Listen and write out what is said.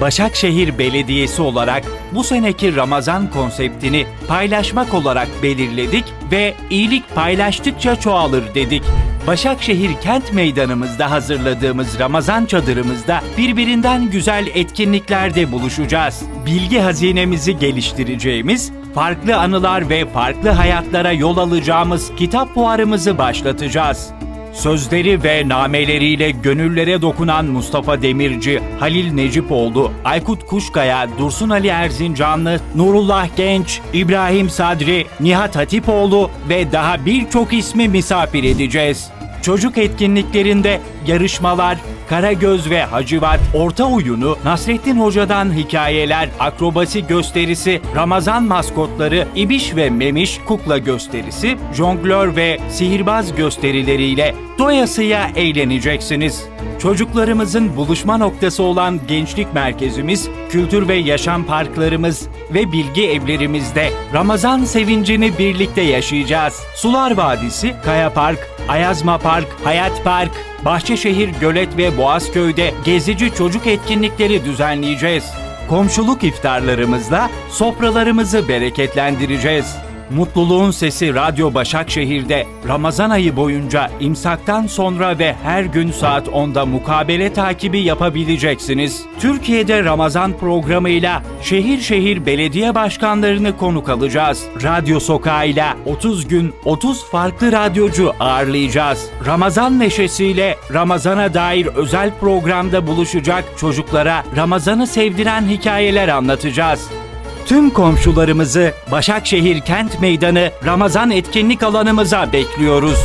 Başakşehir Belediyesi olarak bu seneki Ramazan konseptini paylaşmak olarak belirledik ve iyilik paylaştıkça çoğalır dedik. Başakşehir Kent Meydanımızda hazırladığımız Ramazan çadırımızda birbirinden güzel etkinliklerde buluşacağız. Bilgi hazinemizi geliştireceğimiz, farklı anılar ve farklı hayatlara yol alacağımız kitap fuarımızı başlatacağız. Sözleri ve nameleriyle gönüllere dokunan Mustafa Demirci, Halil Necipoğlu, Aykut Kuşkaya, Dursun Ali Erzincanlı, Nurullah Genç, İbrahim Sadri, Nihat Hatipoğlu ve daha birçok ismi misafir edeceğiz. Çocuk etkinliklerinde yarışmalar, Karagöz ve Hacivat orta oyunu, Nasrettin Hoca'dan hikayeler, akrobasi gösterisi, Ramazan maskotları, İbiş ve Memiş kukla gösterisi, jonglör ve sihirbaz gösterileriyle doyasıya eğleneceksiniz. Çocuklarımızın buluşma noktası olan Gençlik Merkezimiz, kültür ve yaşam parklarımız ve bilgi evlerimizde Ramazan sevincini birlikte yaşayacağız. Sular Vadisi, Kaya Park, Ayazma Park, Hayat Park, Bahçeşehir, Gölet ve Boğazköy'de gezici çocuk etkinlikleri düzenleyeceğiz. Komşuluk iftarlarımızla sofralarımızı bereketlendireceğiz. Mutluluğun Sesi Radyo Başakşehir'de Ramazan ayı boyunca imsaktan sonra ve her gün saat 10'da mukabele takibi yapabileceksiniz. Türkiye'de Ramazan programıyla şehir şehir belediye başkanlarını konuk alacağız. Radyo Sokağı'yla 30 gün 30 farklı radyocu ağırlayacağız. Ramazan neşesiyle Ramazan'a dair özel programda buluşacak çocuklara Ramazan'ı sevdiren hikayeler anlatacağız. Tüm komşularımızı Başakşehir Kent Meydanı Ramazan etkinlik alanımıza bekliyoruz.